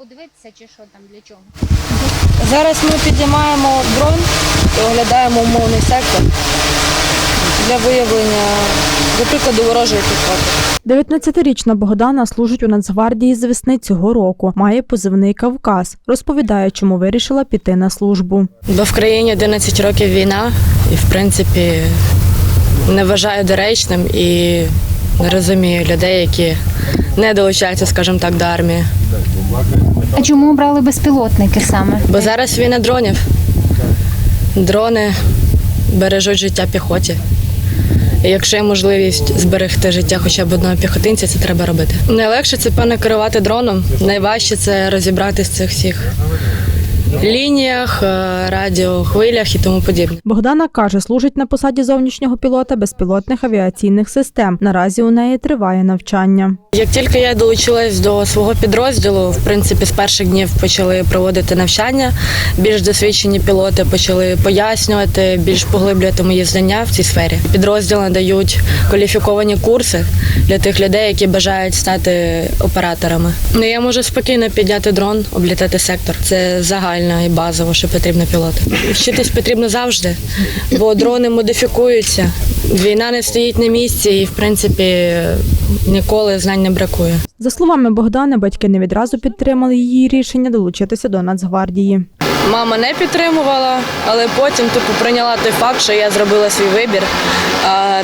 подивитися, чи що там для чого? Зараз ми підіймаємо дрон і оглядаємо умовний сектор для виявлення, до прикладу, ворожої піхоти. 19-річна Богдана служить у Нацгвардії з весни цього року. Має позивний Кавказ. Розповідає, чому вирішила піти на службу. Бо в країні 11 років війна, і в принципі не вважаю доречним і не розумію людей, які не долучаються, скажімо так, до армії. А чому обрали безпілотники саме? Бо зараз війна дронів. Дрони бережуть життя піхоті. І якщо є можливість зберегти життя хоча б одного піхотинця, це треба робити. Найлегше це певно керувати дроном. Найважче це розібрати з цих всіх лініях, е, радіохвилях і тому подібне. Богдана каже, служить на посаді зовнішнього пілота безпілотних авіаційних систем. Наразі у неї триває навчання. Як тільки я долучилась до свого підрозділу, в принципі, з перших днів почали проводити навчання. Більш досвідчені пілоти почали пояснювати, більш поглиблювати мої знання в цій сфері. Підрозділи надають кваліфіковані курси для тих людей, які бажають стати операторами. Ну я можу спокійно підняти дрон, облітати сектор. Це загально і базово, що потрібно пілоту. Вчитись потрібно завжди, бо дрони модифікуються. Війна не стоїть на місці, і в принципі ніколи знань не бракує. За словами Богдани, батьки не відразу підтримали її рішення долучитися до Нацгвардії. Мама не підтримувала, але потім типу прийняла той факт, що я зробила свій вибір.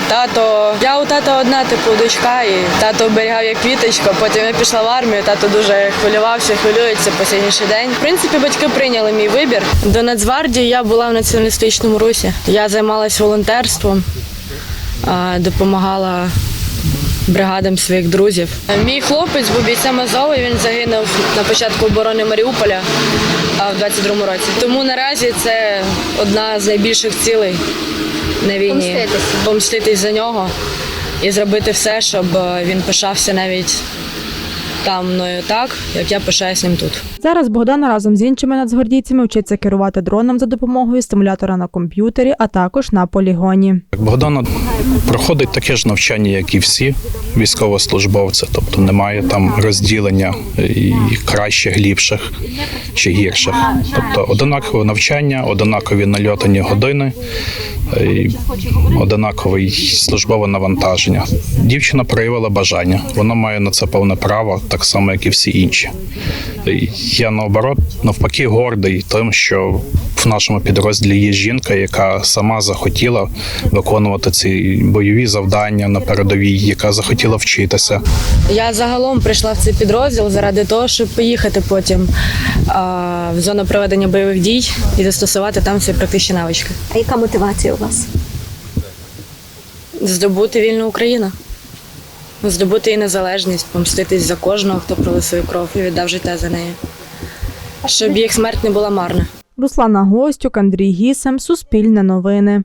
Тато, я у тата одна, типу, дочка, і тато оберігав як квіточка. Потім я пішла в армію. Тато дуже хвилювався, хвилюється по сьогоднішній день. В принципі, батьки прийняли мій вибір. До Нацгвардії я була в націоналістичному русі. Я займалась волонтерством, допомагала бригадам своїх друзів. Мій хлопець був бійцем Азову, і він загинув на початку оборони Маріуполя в 22-му році. Тому наразі це одна з найбільших цілей на війні. помститись. Помститись за нього і зробити все, щоб е, він пишався навіть там мною так, як я пишаюсь ним тут. Зараз Богдана разом з іншими нацгвардійцями вчиться керувати дроном за допомогою стимулятора на комп'ютері, а також на полігоні. Богдана проходить таке ж навчання, як і всі військовослужбовці, тобто немає там розділення і кращих, ліпших чи гірших. Тобто однакове навчання, однакові нальотані години, і однакове службове навантаження. Дівчина проявила бажання, вона має на це повне право, так само як і всі інші. Я наоборот навпаки гордий тим, що в нашому підрозділі є жінка, яка сама захотіла виконувати ці бойові завдання на передовій, яка захотіла вчитися. Я загалом прийшла в цей підрозділ заради того, щоб поїхати потім а, в зону проведення бойових дій і застосувати там всі практичні навички. А яка мотивація у вас? Здобути вільну Україну, здобути її незалежність, помститись за кожного, хто пролив свою кров і віддав життя за неї. Щоб їх смерть не була марна. Руслана Гостюк, Андрій Гісем, Суспільне новини.